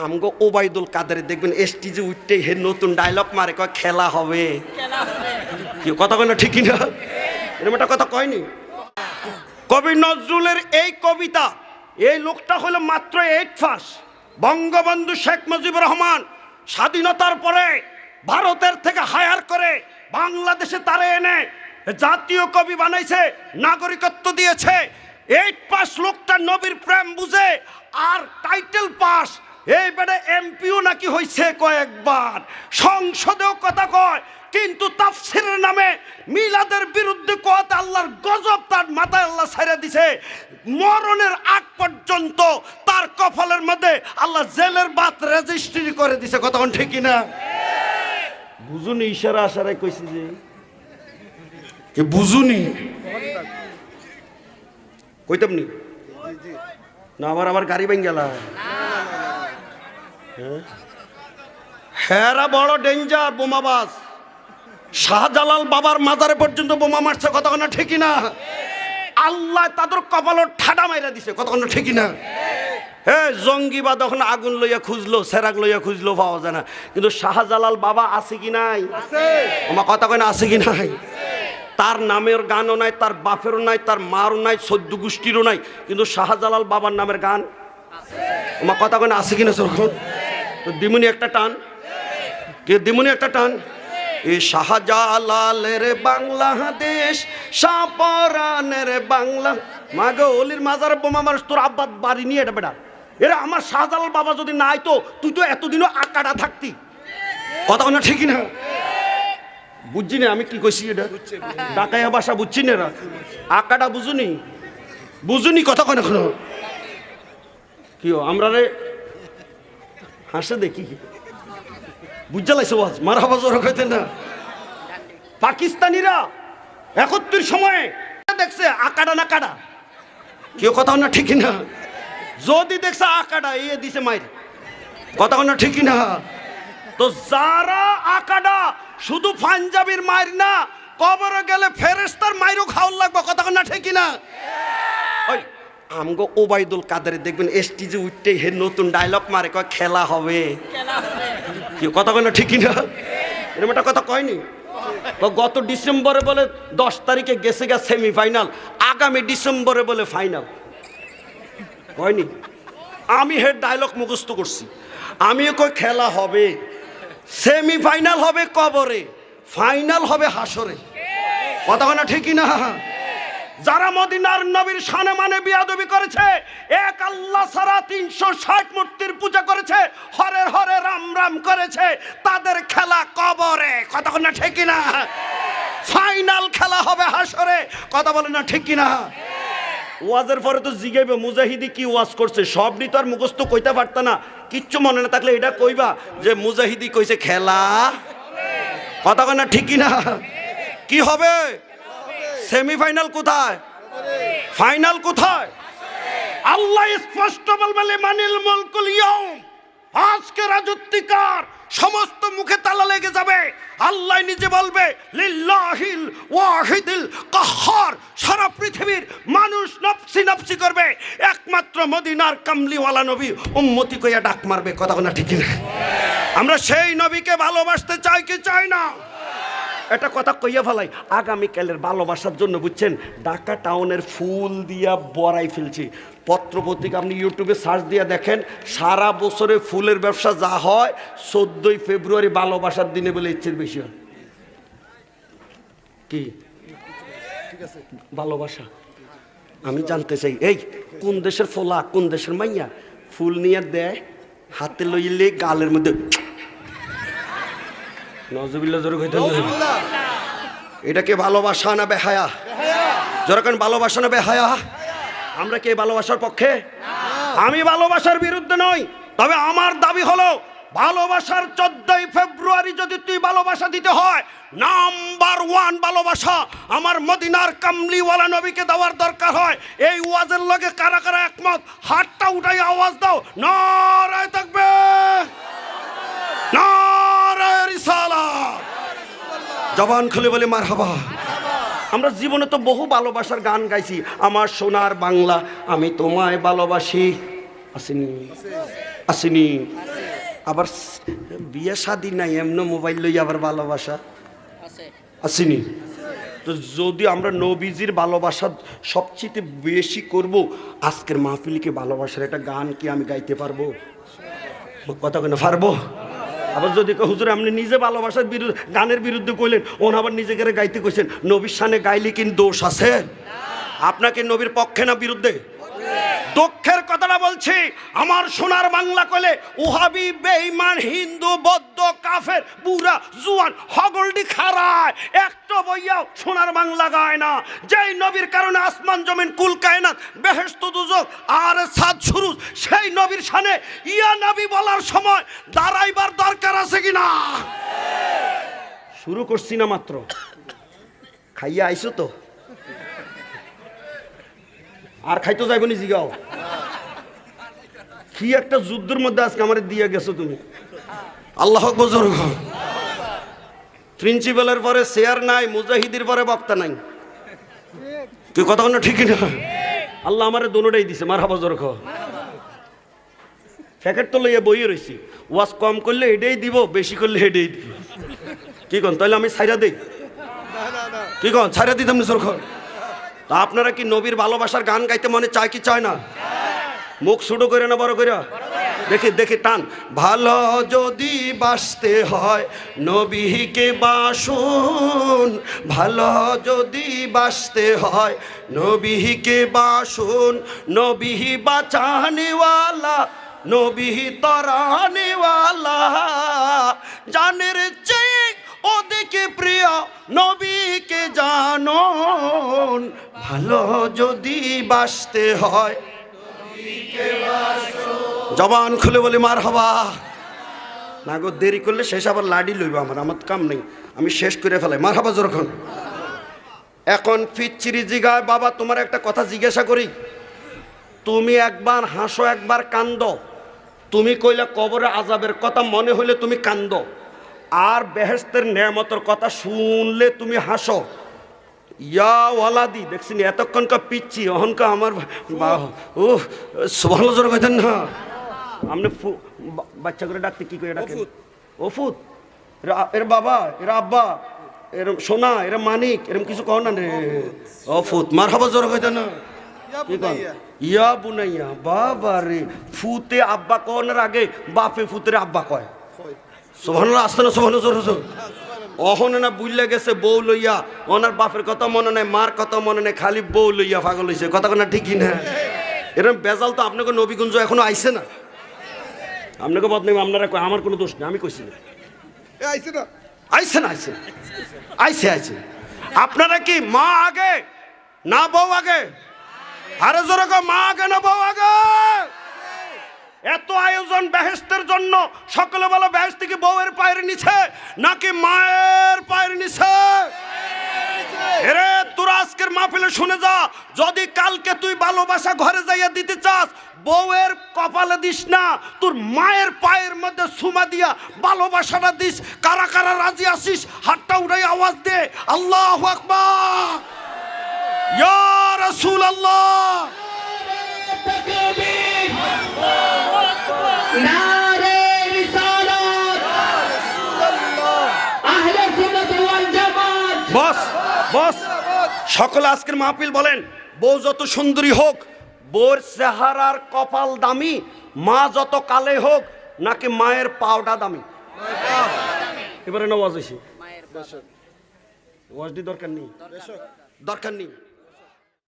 আমগো ওবায়দুল কাদের দেখবেন এসটিজে উঠতে হে নতুন ডায়লগ মারে কয় খেলা হবে। কি কথা কয় না ঠিকই না এরকম একটা কথা কয়নি? কবি নজরুলের এই কবিতা এই লোকটা হলো মাত্র এইট ফাস বঙ্গবন্ধু শেখ মুজিবুর রহমান স্বাধীনতার পরে ভারতের থেকে হায়ার করে বাংলাদেশে তারে এনে জাতীয় কবি বানাইছে নাগরিকত্ব দিয়েছে। এইট পাস লোকটা নবীর প্রেম বুঝে আর টাইটেল পাস এই বেড়ে এমপিও নাকি হয়েছে কয়েকবার। সংসদেও কথা কয় কিন্তু তাফসিরের নামে মিলাদের বিরুদ্ধে কত আল্লাহর গজব তার মাথায় আল্লাহ ছেড়ে দিছে। মরণের আগ পর্যন্ত তার কফলের মধ্যে আল্লাহ জেলের বাত রেজিস্ট্রি করে দিছে। কতক্ষণ ঠিকই না বুঝুনি ইশারা আশারায় কইছি যে। কে বুঝুনি? কইতাম নি? না আবার আবার গাড়ি বাইন গেলা হেরা বড় ডেঞ্জার বোমাবাজ। শাহজালাল বাবার মাজারে পর্যন্ত বোমা মারছে কতক্ষণ না ঠিকই না? আল্লাহ তাদের কপালর ঠাডা মাইরা দিছে কতক্ষণ না? ঠিকই না হ্যাঁ জঙ্গিবাদ তখন আগুন লইয়া খুঁজলো সেরাক লইয়া খুঁজলো পাওয়া যায় না। কিন্তু শাহজালাল বাবা আছে কি নাই? আমার কথা কয় না আছে কি নাই? তার নামের গানও নাই তার বাপেরও নাই তার মারও নাই সদ্য গোষ্ঠীরও নাই। কিন্তু শাহজালাল বাবার নামের গান? আমার কথা কয় না আছে কিনা সরখন তো দিমুনি একটা টান। কে দিমুনি একটা টান? এ শাহজালালের বাংলাদেশ সাপরানের বাংলা। মাগে, অলির মাজার বোমা মানুষ তোর আব্বাদ বাড়ি নিয়ে এটা বেটা। এরা আমার শাহজালাল বাবা যদি নাই তো, তুই তো এতদিনও আকাটা থাকতি। কথা না ঠিকই না। বুঝছি না আমি কি কইছি এটা? ডাকাইয়া ভাষা বুঝছি না এরা। আকাটা বুঝুনি? বুঝুনি কথা কেন? এখনও কি আমরা রে হাসে দেখি। বুঝা লাইছে ওয়াজ? মারা বাজার হইতে না। পাকিস্তানিরা একত্রিশ সময়ে দেখছে আকাডা না কাডা। কেউ কথা না ঠিকই না। যদি দেখছে আকাডা, এ দিছে মাইর। কথা না ঠিকই না। তো যারা আকাডা, শুধু পাঞ্জাবির মাইর না, কবরে গেলে ফেরেস্তার মাইরও খাওয়ার লাগবে, কথা না ঠিকই না। ওই আমগো ওবায়দুল কাদের দেখবেন এসটিজে উঠতে হে নতুন ডায়লগ মারে কয় খেলা হবে। কি কথা কয় না ঠিকই না? এরকম একটা কথা কয়নি? গত ডিসেম্বরে বলে দশ তারিখে গেছে গা সেমিফাইনাল আগামী ডিসেম্বরে বলে ফাইনাল হয়নি আমি হের ডায়লগ মুখস্থ করছি। আমিও কই খেলা হবে। সেমিফাইনাল হবে কবরে ফাইনাল হবে হাসরে। কথা কয় না ঠিকই না? যারা মদিনার নবীর সানে মানে বিয়াদবি করেছে, এক আল্লাহ সারা তিনশো ষাট মূর্তির পূজা করেছে, হরে হরে রাম রাম করেছে, তাদের খেলা কবরে। বলে না ঠিক না ফাইনাল খেলা হবে হাসরে। কথা বলে না ঠিক না ওয়াজের পরে তো জিগাইবে, মুজাহিদি কি ওয়াজ করছে? সবনি তো আর মুখস্থ কইতে পারত না। কিচ্ছু মনে না থাকলে এটা কইবা যে মুজাহিদি কইছে খেলা। কথা কয় না ঠিকই না কি হবে? সেমিফাইনাল কোথায়? ফাইনাল কোথায়? আল্লাহ স্পষ্ট বলবে মানিল মুলকুল ইয়ম আজকে রাজত্বিকার সমস্ত মুখে তালা লেগে যাবে। আল্লাহ নিজে বলবে, লিল্লাহিল ওয়াহিদিল কাহার। সারা পৃথিবীর মানুষ নফসি নফসি করবে। একমাত্র মদিনার কামলিওয়ালা নবী উম্মতি কইয়া ডাক মারবে। কথা না ঠিক আমরা সেই নবীকে ভালোবাসতে চাই কি চাই না? একটা কথা কইয়া ফেলাই, আগামীকালের ভালোবাসার জন্য বুঝছেন, ঢাকা টাউনের ফুল দিয়া বড়াই ফেলছি। পত্রপত্রিকা আপনি ইউটিউবে সার্চ দিয়ে দেখেন, সারা বছরে ফুলের ব্যবসা যা হয়, চোদ্দই ফেব্রুয়ারি ভালোবাসার দিনে বলে ইচ্ছের বেশি হয়। কি? ভালোবাসা? আমি জানতে চাই, এই, কোন দেশের ফোলা, কোন দেশের মাইয়া? ফুল নিয়ে দেয় হাতে লইলে গালের মধ্যে নজবিল্লা জোরে কইতে এটা কে ভালোবাসা না বেহায়া? যেরকম ভালোবাসা না বেহায়া? আমরা কে ভালোবাসার পক্ষে? আমি ভালোবাসার বিরুদ্ধে নই তবে আমার দাবি হলো ভালোবাসার চোদ্দই ফেব্রুয়ারি যদি তুই ভালোবাসা দিতে হয় নাম্বার ওয়ান ভালোবাসা আমার মদিনার কামলিওয়ালা নবীকে দেওয়ার দরকার হয়। এই ওয়াজের লগে কারা কারা একমত? হাতটা উঠাই আওয়াজ দাও। নারায় থাকবে। রিসালাত জবান খুলে বলে মার হাবা আমরা জীবনে তো বহু ভালোবাসার গান গাইছি। আমার সোনার বাংলা আমি তোমায় ভালোবাসি। আসেনি। আসেনি। আবার বিয়ে শাদি নাই এমন মোবাইল লই আবার ভালোবাসা। আসেনি। তো যদি আমরা নবীজির ভালোবাসা সবচেয়ে বেশি করব আজকের মাহফিলিকে ভালোবাসার একটা গান কি আমি গাইতে পারব? কথা কেন পারব? আবার যদি হুজুর, আপনি নিজে ভালোবাসার বিরুদ্ধে, গানের বিরুদ্ধে কইলেন। ওন আবার নিজেকে গাইতে কইছেন, নবীর সানে গাইলে কিন্তু দোষ আছে। আপনাকে নবীর পক্ষে না বিরুদ্ধে? দুঃখের কথাটা বলছি, আমার সোনার বাংলা কলে উহাবি বেইমান হিন্দু, বৌদ্ধ, কাফের, বুড়া, জুয়ান, হগলডি খারায়, একটা বইয়াও সোনার বাংলা গায় না। যেই নবীর কারণে আসমান জমিন, কুল কায়নাত বেহেস্ত দুজক, আর সাদ সুরুজ, সেই নবীর সানে ইয়া নবী বলার সময় দাঁড়াইবার দরকার আছে কি না শুরু করছি না মাত্র। খাইয়া আইসো তো। আর খাইতে যাইব নি জিগাও। কি একটা যুদ্ধের মধ্যে আজকে আমার দিয়ে গেছো তুমি? আল্লাহ বজর প্রিন্সিপালের পরে শেয়ার নাই, মুজাহিদের পরে বক্তা নাই। তুই কথা বল ঠিক না? আল্লাহ আমারে দোনোটাই দিছে মার হাবাজর খ প্যাকেট তো লইয়া বইয়ে রয়েছি ওয়াজ কম করলে এটাই দিব, বেশি করলে এটাই দিব। কি কন তাহলে আমি ছাইরা দেই? কি কন, ছাইরা দিতাম না সরখ তা আপনারা কি নবীর ভালোবাসার গান গাইতে মনে চায় কি চায় না? মুখ ছোটো করে না, বড় করে। দেখি দেখি, টান। ভালো যদি বাসতে হয়, নবীকে বাসুন। ভালো যদি বাসতে হয়, নবীকে বাসুন। নবী বাঁচানেওয়ালা, নবী তরানেওয়ালা। জানের চেয়ে ওদিকে প্রিয় নবীকে জানুন। ভালো যদি বাসতে হয়। জবান খুলে বলি মার হবা না গো, দেরি করলে শেষ, আবার লাডি লইব আমার আমার কাম নেই। আমি শেষ করে ফেলাই। মার হবা যখন এখন ফিচ্ছিরি জিগায়, বাবা, তোমার একটা কথা জিজ্ঞাসা করি। তুমি একবার হাসো, একবার কান্দ। তুমি কইলে কবরে আজাবের কথা মনে হইলে তুমি কান্দ। আর বেহেস্তের নেয়ামতের কথা শুনলে তুমি হাসো। ইয়া ওয়ালাদি দেখছি নি এতক্ষণ কা পিচ্ছি অহনকা আমার ও সুভালো জোর কইতেন না। আপনি বাচ্চা করে ডাকতে কি করে ডাকেন? ওফুত এরা বাবা এরা আব্বা এরম সোনা এরা মানিক এরম কিছু কও না রে? অফুত। মার হাবা জোর কইতেন না। ইয়া বুনাইয়া। বাবা রে ফুতে আব্বা কনের আগে বাপে ফুতের আব্বা কয়। সোভানুল্লাহ আসতে না সোভানু জোর জোর। অহনে না বুঝলে গেছে বউ লইয়া। ওনার বাপের কথা মনে নাই মার কথা মনে নাই খালি বউ লইয়া পাগল হইছে। কথা কোনা ঠিকই না এরকম বেজাল তো আপনাকে নবীগঞ্জ এখনও আইছে না? আপনাকে বদনাম আপনারা কয় আমার কোনো দোষ নেই আমি কইছি না। এ আইছে না? আইছে না আইছে। আইছে আপনারা কি মা আগে না বউ আগে? আরে জোরে মা আগে না বউ আগে? এত আয়োজন বেহেস্তের জন্য সকলে বলো বেহেস্ত কি বউয়ের পায়ের নিচে নাকি মায়ের পায়ের নিচে? এরে, তোরা আজকের মাহফিলে শুনে যা, যদি কালকে তুই ভালোবাসা ঘরে যাইয়া দিতে চাস, বউয়ের কপালে দিস না, তোর মায়ের পায়ের মধ্যে সুমা দিয়া ভালোবাসাটা দিস, কারা কারা রাজি আসিস হাতটা উঠাই আওয়াজ দে, আল্লাহ আকবার। ইয়া রাসূল আল্লাহ বস বস। সকলে আজকের মাহফিল বলেন বউ যত সুন্দরী হোক বউর চেহারার কপাল দামি মা যত কালে হোক নাকি মায়ের পাওটা দামি? এবারে নওয়াজ ওয়াজটি দরকার নেই। দরকার নেই।